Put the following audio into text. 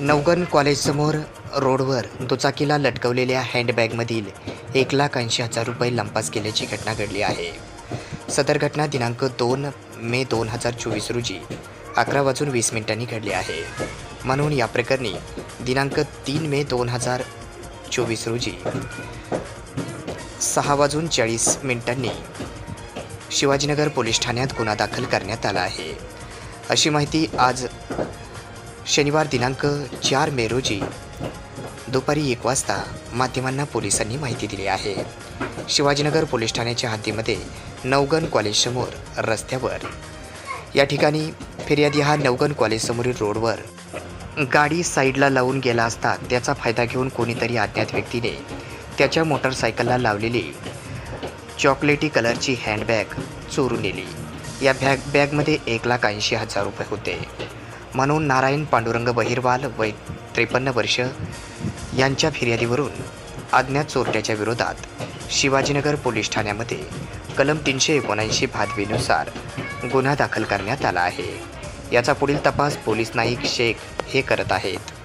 नवगण कॉलेजसमोर रोडवर दुचाकीला लटकवलेल्या हँडबॅगमधील एक लाख ऐंशी हजार रुपये लंपास केल्याची घटना घडली आहे. सदर घटना दिनांक दोन मे दोन हजार चोवीस रोजी अकरा वाजून वीस मिनिटांनी घडली आहे. म्हणून या प्रकरणी दिनांक तीन मे दोन हजार चोवीस रोजी सहा वाजून चाळीस मिनिटांनी शिवाजीनगर पोलीस ठाण्यात गुन्हा दाखल करण्यात आला आहे. अशी माहिती आज शनिवार दिनांक चार मे रोजी दुपारी एक वाजता माध्यमांना पोलिसांनी माहिती दिली आहे. शिवाजीनगर पोलीस ठाण्याच्या हद्दीमध्ये नवगण कॉलेजसमोर रस्त्यावर. या ठिकाणी फिर्यादी हा नवगण कॉलेजसमोरील रोडवर गाडी साईडला लावून गेला असता त्याचा फायदा घेऊन कोणीतरी अज्ञात व्यक्तीने त्याच्या मोटरसायकलला लावलेली चॉकलेटी कलरची हँडबॅग चोरून नेली. या बॅग बॅगमध्ये एक लाख ऐंशी हजार रुपये होते. म्हणून नारायण पांडुरंग बहिरवाल वय त्रेपन्न वर्ष यांच्या फिर्यादीवरून अज्ञात चोरट्याच्या विरोधात शिवाजीनगर पोलीस ठाण्यामध्ये कलम तीनशे एकोणऐंशी भादवीनुसार गुन्हा दाखल करण्यात आला आहे. याचा पुढील तपास पोलीस नाईक शेख हे करत आहेत.